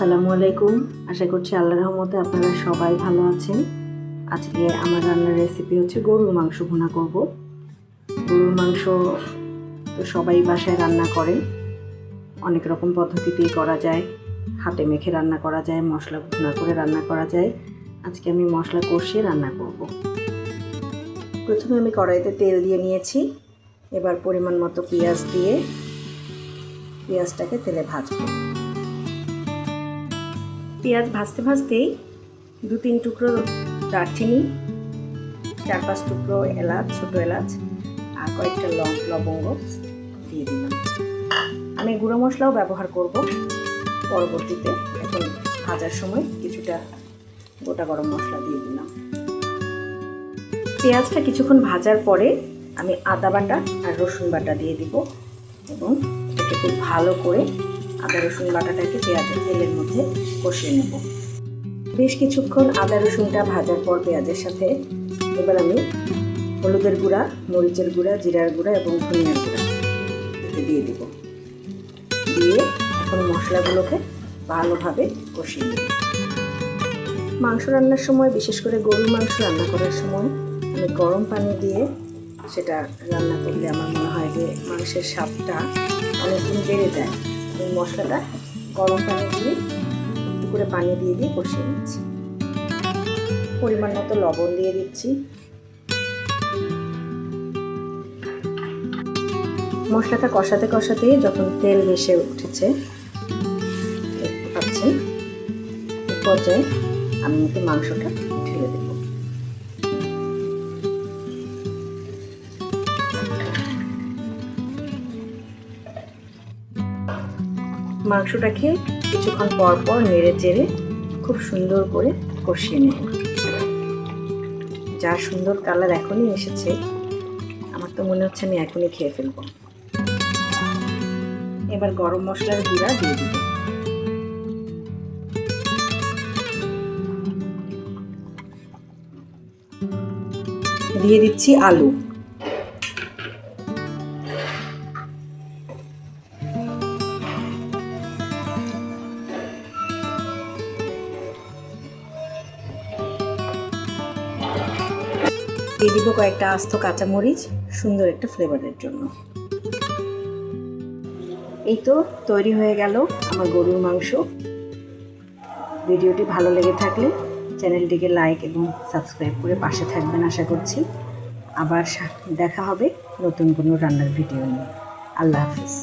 আসসালামু আলাইকুম। আশা করছি আল্লাহ রহমতে আপনারা সবাই ভালো আছেন। আজকে আমার রান্নার রেসিপি হচ্ছে গরুর মাংস ভুনা করব। গরুর মাংস তো সবাই বাসায় রান্না করে। অনেক রকম পদ্ধতিতেই করা যায়। হাতে মেখে রান্না করা যায়, মশলা ভুনা করে রান্না করা যায়। আজকে আমি মশলা কষিয়ে রান্না করব। প্রথমে আমি কড়াইতে তেল দিয়ে নিয়েছি। এবার পরিমাণ মতো পেঁয়াজ দিয়ে পেঁয়াজটাকে তেলে ভাজবো। পেঁয়াজ ভাজতে ভাজতেই দু তিন টুকরো দারচিনি, চার পাঁচ টুকরো এলাচ, ছোটো এলাচ আর কয়েকটা লং লবঙ্গ দিয়ে দিলাম। আমি গুঁড়ো মশলাও ব্যবহার করব পরবর্তীতে। এখন ভাজার সময় কিছুটা গোটা গরম মশলা দিয়ে দিলাম। পেঁয়াজটা কিছুক্ষণ ভাজার পরে আমি আদা বাটা আর রসুন বাটা দিয়ে দিব এবং এটাকে খুব ভালো করে আদা, রসুন বাটাটাকে পেঁয়াজের তেলের মধ্যে কষিয়ে নেব। বেশ কিছুক্ষণ আদা, রসুনটা ভাজার পর পেঁয়াজের সাথে এবার আমি হলুদের গুঁড়া, মরিচের গুঁড়া, জিরার গুঁড়া এবং ধনিয়ার গুঁড়া দিয়ে দিব। দিয়ে এখন মশলাগুলোকে ভালোভাবে কষিয়ে নেব। মাংস রান্নার সময়, বিশেষ করে গরুর মাংস রান্না করার সময়, আমি গরম পানি দিয়ে সেটা রান্না করলে আমার মনে হয় যে মাংসের স্বাদটা অনেকদিন বেড়ে যায়। এই মশলাটা গরম পানি দিয়ে একটু করে পানি দিয়ে দিয়ে কষিয়ে নিচ্ছি। পরিমাণ মতো লবণ দিয়ে দিচ্ছি। মশলাটা কষাতে কষাতে যখন তেল ভেসে উঠেছে, দেখতে পাচ্ছেন পর্যায়ে আমি মাংসটা ঢেলে দেব। মাংসটাকে কিছুক্ষণ পর পর নেড়ে চেড়ে খুব সুন্দর করে কষিয়ে নেব যা সুন্দর কালার এখনই এসেছে, আমার তো মনে হচ্ছে আমি এখনই খেয়ে ফেলব। এবার গরম মশলার গুঁড়া দিয়ে দিব। দিয়ে দিচ্ছি আলু। দিয়ে দিব কয়েকটা আস্ত কাঁচামরিচ, সুন্দর একটা ফ্লেভারের জন্য। এই তো তৈরি হয়ে গেল আমার গরুর মাংস। ভিডিওটি ভালো লেগে থাকলে চ্যানেলটিকে লাইক এবং সাবস্ক্রাইব করে পাশে থাকবেন আশা করছি। আবার দেখা হবে নতুন কোনো রান্নার ভিডিও নিয়ে। আল্লাহ হাফিজ।